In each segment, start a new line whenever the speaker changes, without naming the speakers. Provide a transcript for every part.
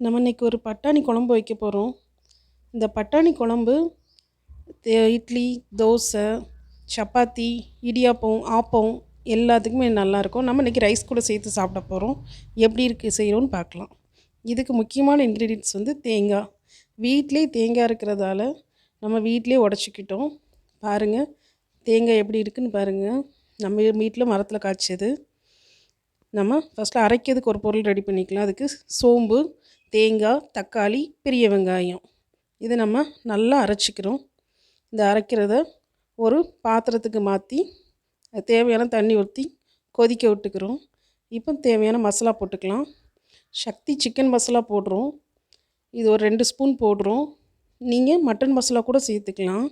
நம்ம இன்றைக்கி ஒரு பட்டாணி குழம்பு வைக்க போகிறோம் இந்த பட்டாணி குழம்பு இட்லி தோசை சப்பாத்தி இடியாப்பம் ஆப்பம் எல்லாத்துக்குமே நல்லாயிருக்கும் நம்ம இன்றைக்கி ரைஸ் கூட சேர்த்து சாப்பிட போகிறோம் எப்படி இருக்குது செய்கிறோன்னு பார்க்கலாம். இதுக்கு முக்கியமான இன்க்ரீடியன்ட்ஸ் வந்து தேங்காய். வீட்டிலே தேங்காய் இருக்கிறதால நம்ம வீட்டிலே உடச்சிக்கிட்டோம். பாருங்கள் தேங்காய் எப்படி இருக்குன்னு பாருங்கள் நம்ம வீட்டில் மரத்தில் காய்ச்சது. நம்ம ஃபஸ்ட்டு அரைக்கிறதுக்கு ஒரு பொருள் ரெடி பண்ணிக்கலாம். அதுக்கு சோம்பு தேங்காய் தக்காளி பெரிய வெங்காயம். இது நம்ம நல்லா அரைச்சிக்கிறோம். இந்த அரைக்கிறத ஒரு பாத்திரத்துக்கு மாற்றி தேவையான தண்ணி ஊற்றி கொதிக்க விட்டுக்கிறோம். இப்போ தேவையான மசாலா போட்டுக்கலாம். சக்தி சிக்கன் மசாலா போடுறோம். இது ஒரு ரெண்டு ஸ்பூன் போடுறோம். நீங்கள் மட்டன் மசாலா கூட சேர்த்துக்கலாம்.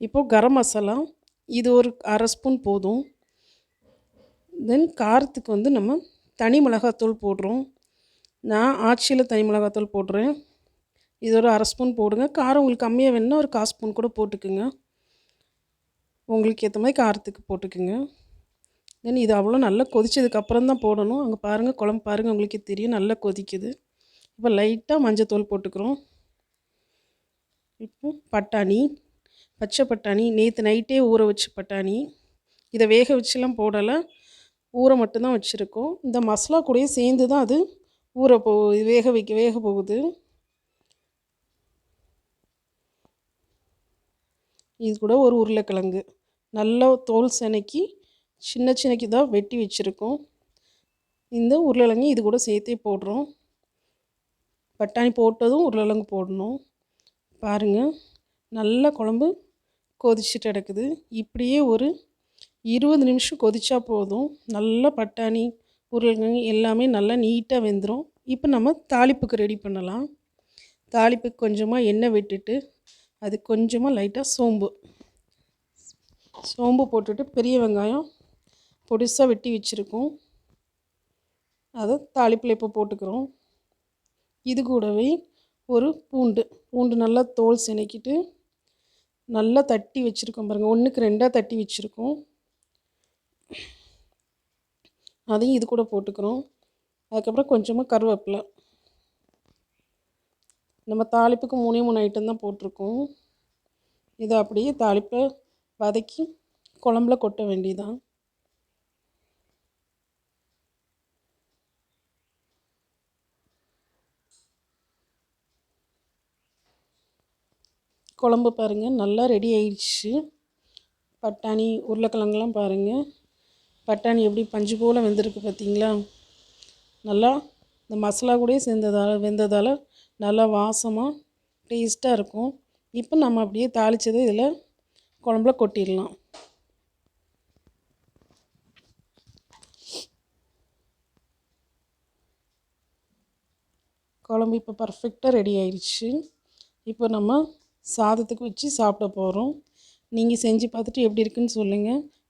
இப்போது கரம் மசாலா இது ஒரு அரை ஸ்பூன் போதும். தென் காரத்துக்கு வந்து நம்ம தனி மிளகாத்தூள் போடுறோம். நான் ஆச்சியில் தனி மிளகாத்தூள் போடுறேன் இது ஒரு அரை ஸ்பூன் போடுங்க. காரம் உங்களுக்கு கம்மியாக வேணும்னா ஒரு கால் ஸ்பூன் கூட போட்டுக்குங்க. உங்களுக்கு ஏற்ற மாதிரி காரத்துக்கு போட்டுக்குங்க. தென் இது அவ்வளோ நல்லா கொதிச்சதுக்கப்புறம் தான் போடணும். அங்கே பாருங்கள் குழம்பு பாருங்கள் உங்களுக்கு தெரியும் நல்லா கொதிக்குது. இப்போ லைட்டாக மஞ்சத்தூள் போட்டுக்கிறோம். இப்போ பட்டாணி பச்சை பட்டாணி நேற்று நைட்டே ஊற வச்சு பட்டாணி. இதை வேக வச்சுலாம் போடலை. ஊற மட்டும்தான் வச்சுருக்கோம். இந்த மசாலா கூடயே சேர்ந்து தான் அது ஊற போ வேக வைக்க வேக போகுது. இது கூட ஒரு உருளைக்கிழங்கு. நல்லா தோல் செனக்கி சின்ன சின்னக்கு தான் வெட்டி வச்சுருக்கோம். இந்த உருளைக்கிழங்கு இது கூட சேர்த்தே போடுறோம். பட்டாணி போட்டதும் உருளைக்கிழங்கு போடணும். பாருங்கள் நல்ல குழம்பு கொதிச்சுட்டு கிடக்குது. இப்படியே ஒரு இருபது நிமிஷம் கொதிச்சா போதும். நல்லா பட்டாணி உருளைக்கிழங்கு எல்லாமே நல்லா நீட்டாக வெந்துடும் இப்போ நம்ம தாளிப்புக்கு ரெடி பண்ணலாம். தாளிப்புக்கு கொஞ்சமாக எண்ணெய் விட்டுட்டு அது கொஞ்சமாக லைட்டாக சோம்பு. சோம்பு போட்டுட்டு பெரிய வெங்காயம் பொடிசாக வெட்டி வச்சுருக்கோம். அதை தாளிப்பில் இப்போ போட்டுக்கிறோம். இது கூடவே ஒரு பூண்டு. பூண்டு நல்லா தோல் செணைக்கிட்டு நல்லா தட்டி வச்சுருக்கோம் பாருங்கள் ஒன்றுக்கு ரெண்டாக தட்டி வச்சுருக்கோம். அதையும் இது கூட போட்டுக்கிறோம். அதுக்கப்புறம் கொஞ்சமாக கருவேப்பிலை. நம்ம தாளிப்புக்கு மூணே மூணு ஐட்டம் தான் போட்டிருக்கோம். இதை அப்படியே தாளிப்பை வதக்கி குழம்புல கொட்ட வேண்டியதான் குழம்பு பாருங்கள் நல்லா ரெடி ஆயிடுச்சு. பட்டாணி உருளைக்கிழங்குலாம் பாருங்கள் பட்டாணி எப்படி பஞ்சு போல் வெந்திருக்கு பார்த்தீங்களா? நல்லா இந்த மசாலா கூட சேர்ந்ததால் வெந்ததால் நல்லா வாசமாக டேஸ்ட்டாக இருக்கும். இப்போ நம்ம அப்படியே தாளித்ததை இதில் குழம்புல கொட்டிடலாம். குழம்பு இப்போ பர்ஃபெக்டாக ரெடி ஆயிடுச்சு இப்போ நம்ம சாதத்துக்கு வச்சு சாப்பிட போகிறோம் நீங்கள் செஞ்சு பார்த்துட்டு எப்படி இருக்குன்னு சொல்லுங்கள்